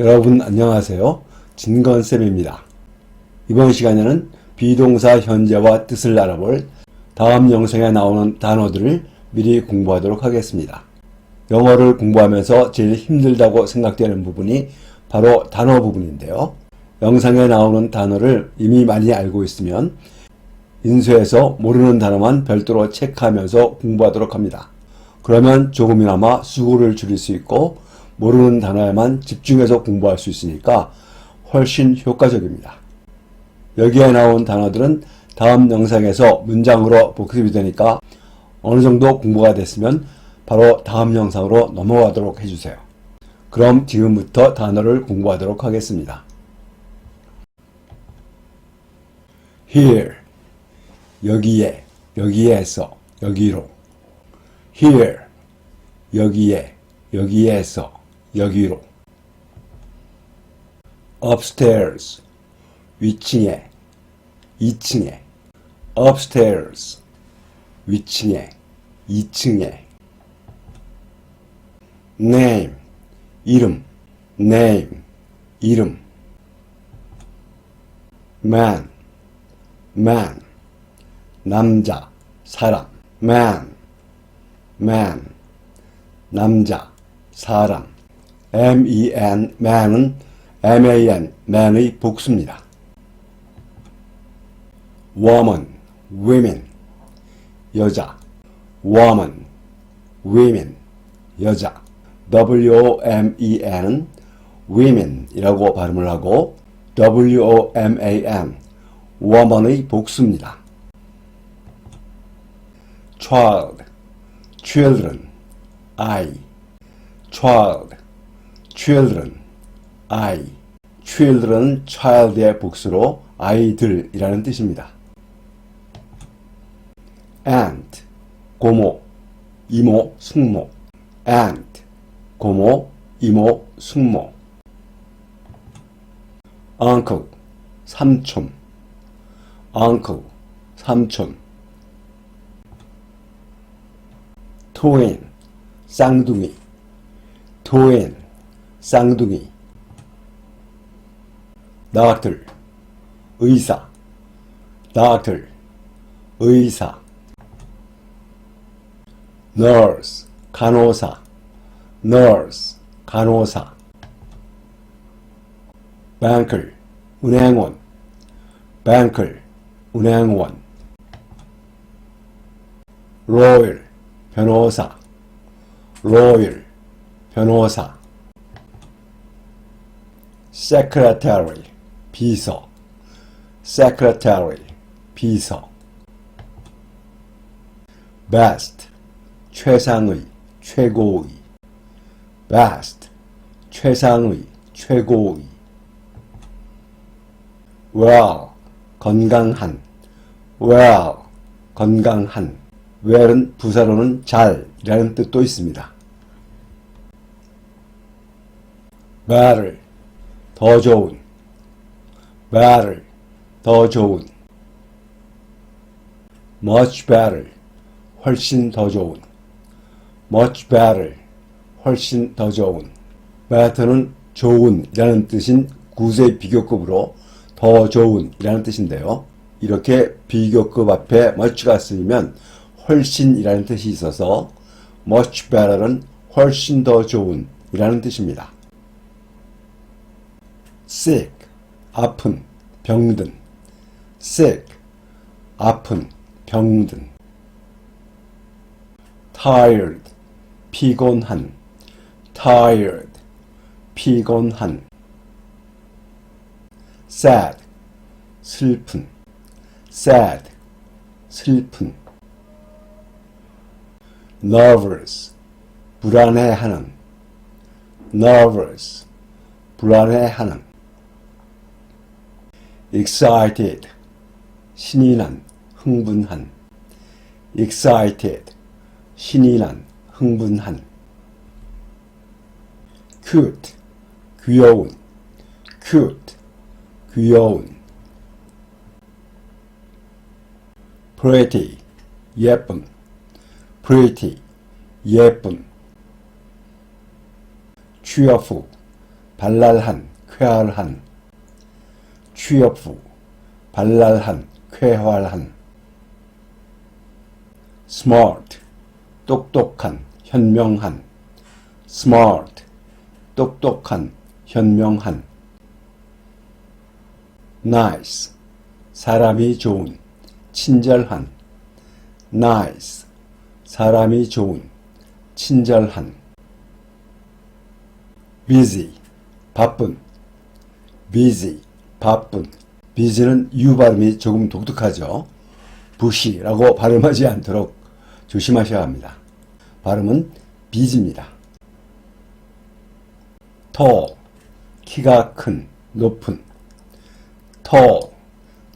여러분 안녕하세요. 진건쌤입니다. 이번 시간에는 비동사 현재와 뜻을 알아볼 다음 영상에 나오는 단어들을 미리 공부하도록 하겠습니다. 영어를 공부하면서 제일 힘들다고 생각되는 부분이 바로 단어 부분인데요. 영상에 나오는 단어를 이미 많이 알고 있으면 인수해서 모르는 단어만 별도로 체크하면서 공부하도록 합니다. 그러면 조금이나마 수고를 줄일 수 있고 모르는 단어에만 집중해서 공부할 수 있으니까 훨씬 효과적입니다. 여기에 나온 단어들은 다음 영상에서 문장으로 복습이 되니까 어느 정도 공부가 됐으면 바로 다음 영상으로 넘어가도록 해주세요. 그럼 지금부터 단어를 공부하도록 하겠습니다. here 여기에 여기에서 여기로 here 여기에 여기에서 여기로 upstairs 위층에 2층에 upstairs 위층에 2층에 name 이름 name 이름 man man 남자 사람 man man 남자 사람 M-E-N man은 M-A-N man의 복수입니다. woman women 여자 woman women 여자 W-O-M-E-N은 women이라고 발음을 하고 W-O-M-A-N woman의 복수입니다. child children I child children I children child의 복수로 아이들이라는 뜻입니다. aunt 고모 이모 숙모 aunt 고모 이모 숙모 uncle 삼촌 uncle 삼촌 twin 쌍둥이 twin 쌍둥이 doctor 의사 doctor 의사 nurse 간호사 nurse 간호사 banker 은행원 banker 은행원 lawyer 변호사 lawyer 변호사 secretary 비서 secretary 비서 best 최상의 최고의 best 최상의 최고의 well 건강한 well 건강한 well은 부사로는 잘이라는 뜻도 있습니다. better 더 좋은 better 더 좋은 much better 훨씬 더 좋은 much better 훨씬 더 좋은 better는 좋은이라는 뜻인 구세 비교급으로 더 좋은이라는 뜻인데요. 이렇게 비교급 앞에 much가 쓰이면 훨씬이라는 뜻이 있어서 much better는 훨씬 더 좋은이라는 뜻입니다. Sick 아픈 병든 sick 아픈 병든 tired 피곤한 tired 피곤한 sad 슬픈 sad 슬픈 nervous 불안해하는 nervous 불안해하는 excited 신이 난 흥분한 excited 신이 난 흥분한 cute 귀여운 cute 귀여운 pretty 예쁜 pretty 예쁜 cheerful 발랄한, 쾌활한. 취업 후, 발랄한, 쾌활한. smart, 똑똑한, 현명한. smart, 똑똑한, 현명한. nice, 사람이 좋은, 친절한. nice, 사람이 좋은, 친절한. busy, 바쁜. busy, 바쁜. busy는 U 발음이 조금 독특하죠. 부시라고 발음하지 않도록 조심하셔야 합니다. 발음은 busy입니다. tall, 키가 큰, 높은. tall,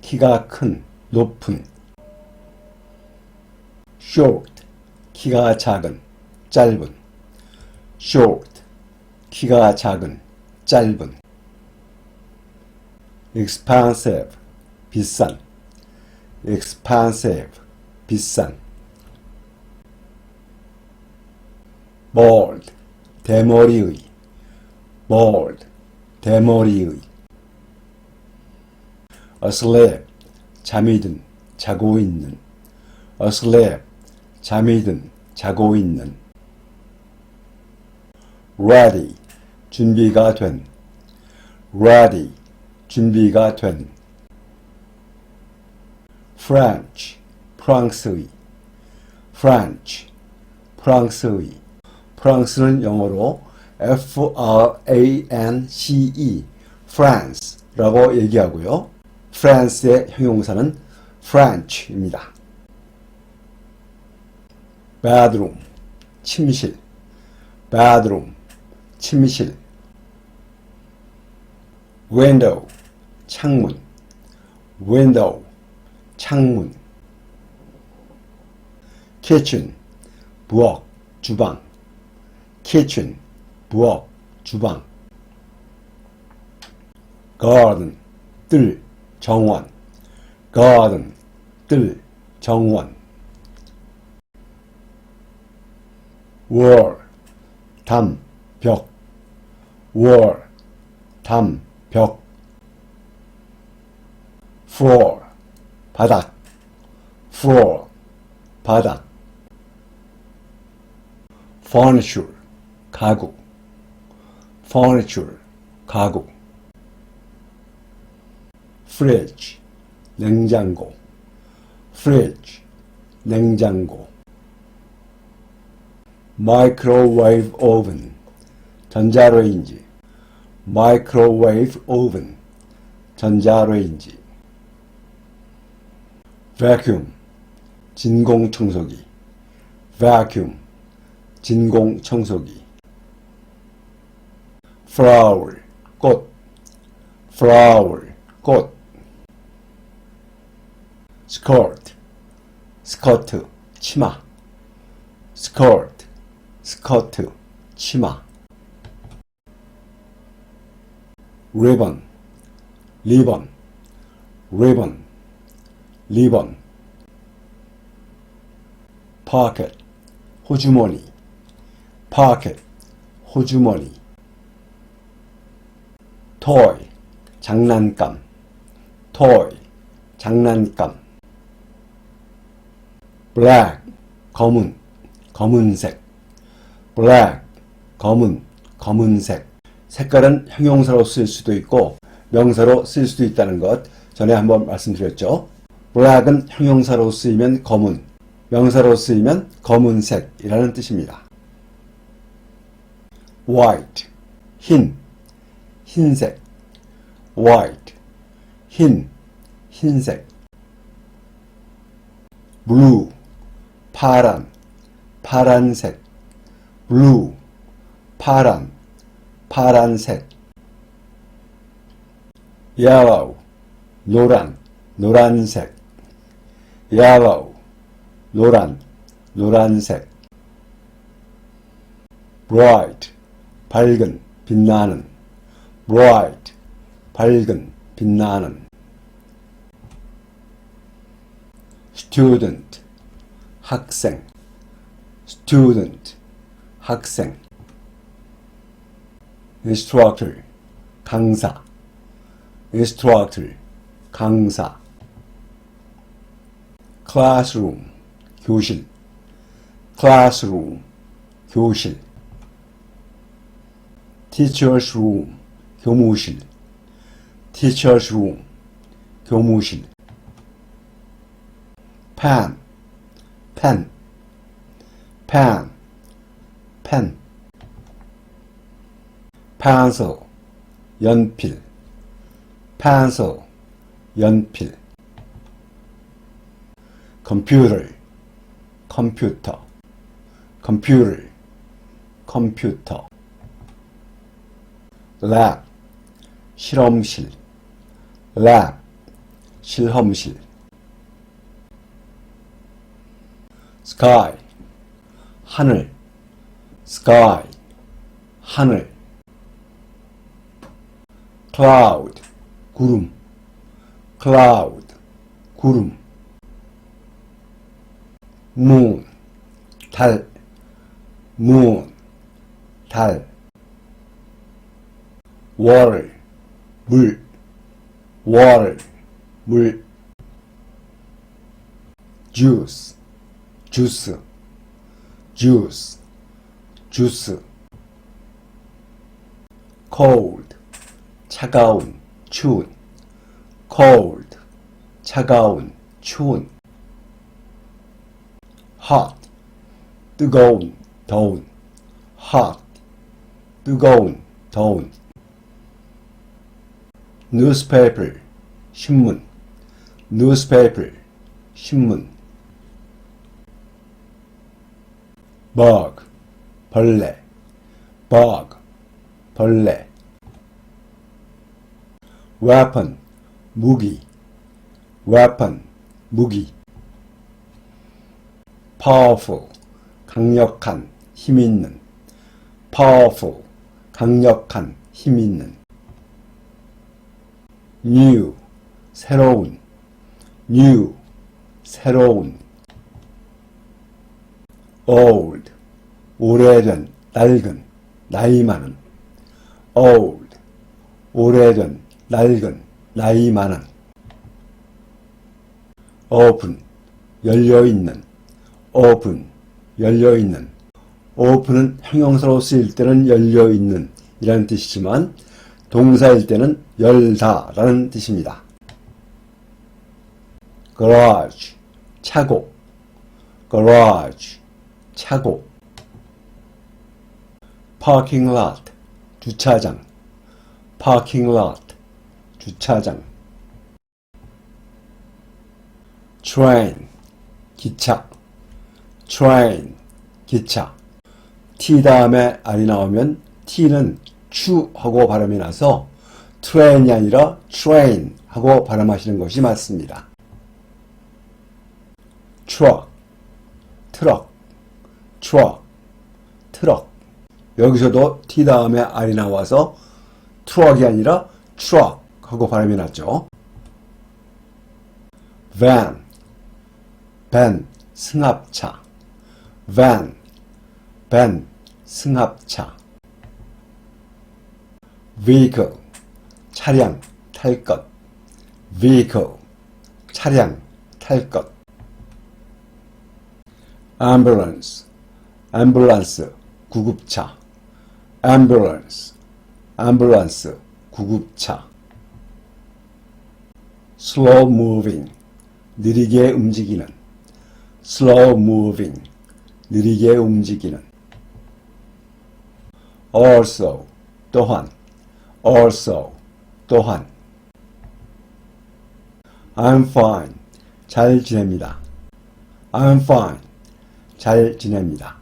키가 큰, 높은. short, 키가 작은, 짧은. short, 키가 작은, 짧은. Expensive, 비싼. expensive, 비싼. bald, 대머리의. bald, 대머리의. asleep, 잠이 든, 자고 있는. asleep, 잠이 든, 자고 있는. ready, 준비가 된. ready, 준비가 된. French, 프랑스의. French, 프랑스의. 프랑스는 영어로 F-R-A-N-C-E, France라고 얘기하고요. France의 형용사는 French입니다. bedroom, 침실. bedroom, 침실. window, 창문. window, 창문. kitchen, 부엌, 주방. kitchen, 부엌, 주방. garden, 뜰, 정원. garden, 뜰, 정원. wall, 담, 벽. wall, 담, 벽. Floor, 바닥. floor, 바닥. furniture, 가구. furniture, 가구. fridge, 냉장고. fridge, 냉장고. microwave oven, 전자레인지. microwave oven, 전자레인지. Vacuum, 진공 청소기. vacuum, 진공 청소기. flower, 꽃. flower, 꽃. skirt, 스커트, 치마. skirt, 스커트, 치마. ribbon, 리본, ribbon, 리본. pocket, 호주머니. pocket, 호주머니. toy, 장난감. toy, 장난감. black, 검은, 검은색. black, 검은, 검은색. 색깔은 형용사로 쓸 수도 있고 명사로 쓸 수도 있다는 것 전에 한번 말씀드렸죠. Black은 형용사로 쓰이면 검은, 명사로 쓰이면 검은색이라는 뜻입니다. white, 흰, 흰색. white, 흰, 흰색. blue, 파란, 파란색. blue, 파란, 파란색. yellow, 노란, 노란색. Yellow, 노란, 노란색. bright, 밝은, 빛나는. bright, 밝은, 빛나는. student, 학생. student, 학생. instructor, 강사 instructor 강사 classroom 교실 classroom 교실 teacher's room 교무실 teacher's room 교무실 pen pen pen pen pencil 연필 pencil 연필 computer 컴퓨터 computer 컴퓨터 lab 실험실 lab 실험실 sky 하늘 sky 하늘 cloud 구름 cloud 구름 moon 달 moon 달 water 물 water 물 juice 주스 juice 주스 cold 차가운 추운 cold 차가운 추운 hot 뜨거운 더운 hot 뜨거운 더운 newspaper 신문 newspaper 신문 bug 벌레 bug 벌레 weapon 무기 weapon 무기 powerful 강력한 힘 있는. powerful 강력한 힘 있는. new 새로운. new 새로운. old 오래된 낡은 나이 많은. old 오래된 낡은 나이 많은. open 열려 있는 open 열려 있는. open은 형용사로 쓰일 때는 열려 있는 이라는 뜻이지만 동사일 때는 열다 라는 뜻입니다. garage 차고. garage 차고. parking lot 주차장. parking lot 주차장. train 기차 train 기차 t 다음에 r이 나오면 t는 추 하고 발음이 나서 train이 아니라 train 하고 발음하시는 것이 맞습니다. truck 트럭 truck 트럭 여기서도 t 다음에 r이 나와서 트럭이 아니라 truck 하고 발음이 났죠. van 밴 승합차 van 밴 승합차 vehicle 차량 탈 것 vehicle 차량 탈 것 ambulance ambulance 구급차 ambulance ambulance 구급차 slow moving 느리게 움직이는 slow moving 느리게 움직이는 also 또한 also 또한 I'm fine 잘 지냅니다. I'm fine 잘 지냅니다.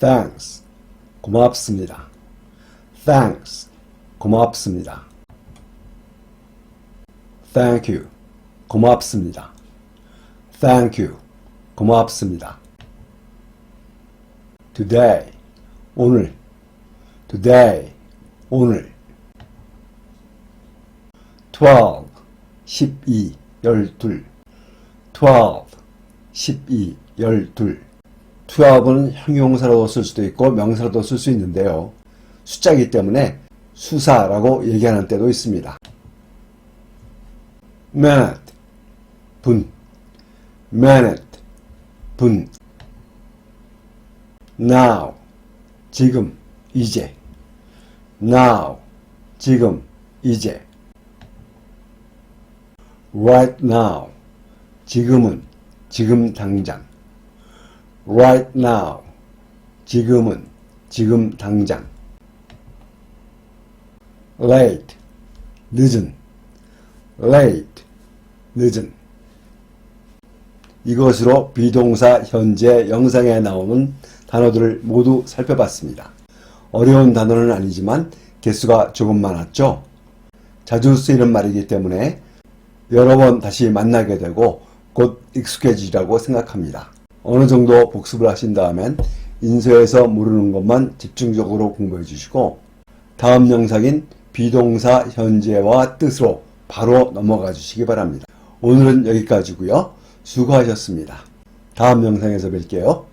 Thanks 고맙습니다. Thanks 고맙습니다. Thank you 고맙습니다. Thank you 고맙습니다. Today 오늘. Today 오늘. 12 12 12 12 12 12 12은 형용사로도 쓸 수도 있고 명사로도 쓸 수 있는데요. 숫자이기 때문에 수사라고 얘기하는 때도 있습니다. minute, 분, minute, 분. now, 지금, 이제. now, 지금, 이제. right now, 지금은, 지금 당장. right now, 지금은, 지금 당장. late, 늦은. late, 늦은. 이것으로 비동사 현재 영상에 나오는 단어들을 모두 살펴봤습니다. 어려운 단어는 아니지만 개수가 조금 많았죠? 자주 쓰이는 말이기 때문에 여러 번 다시 만나게 되고 곧 익숙해지리라고 생각합니다. 어느 정도 복습을 하신 다음엔 인쇄해서 모르는 것만 집중적으로 공부해 주시고 다음 영상인 비동사 현재와 뜻으로 바로 넘어가 주시기 바랍니다. 오늘은 여기까지고요. 수고하셨습니다. 다음 영상에서 뵐게요.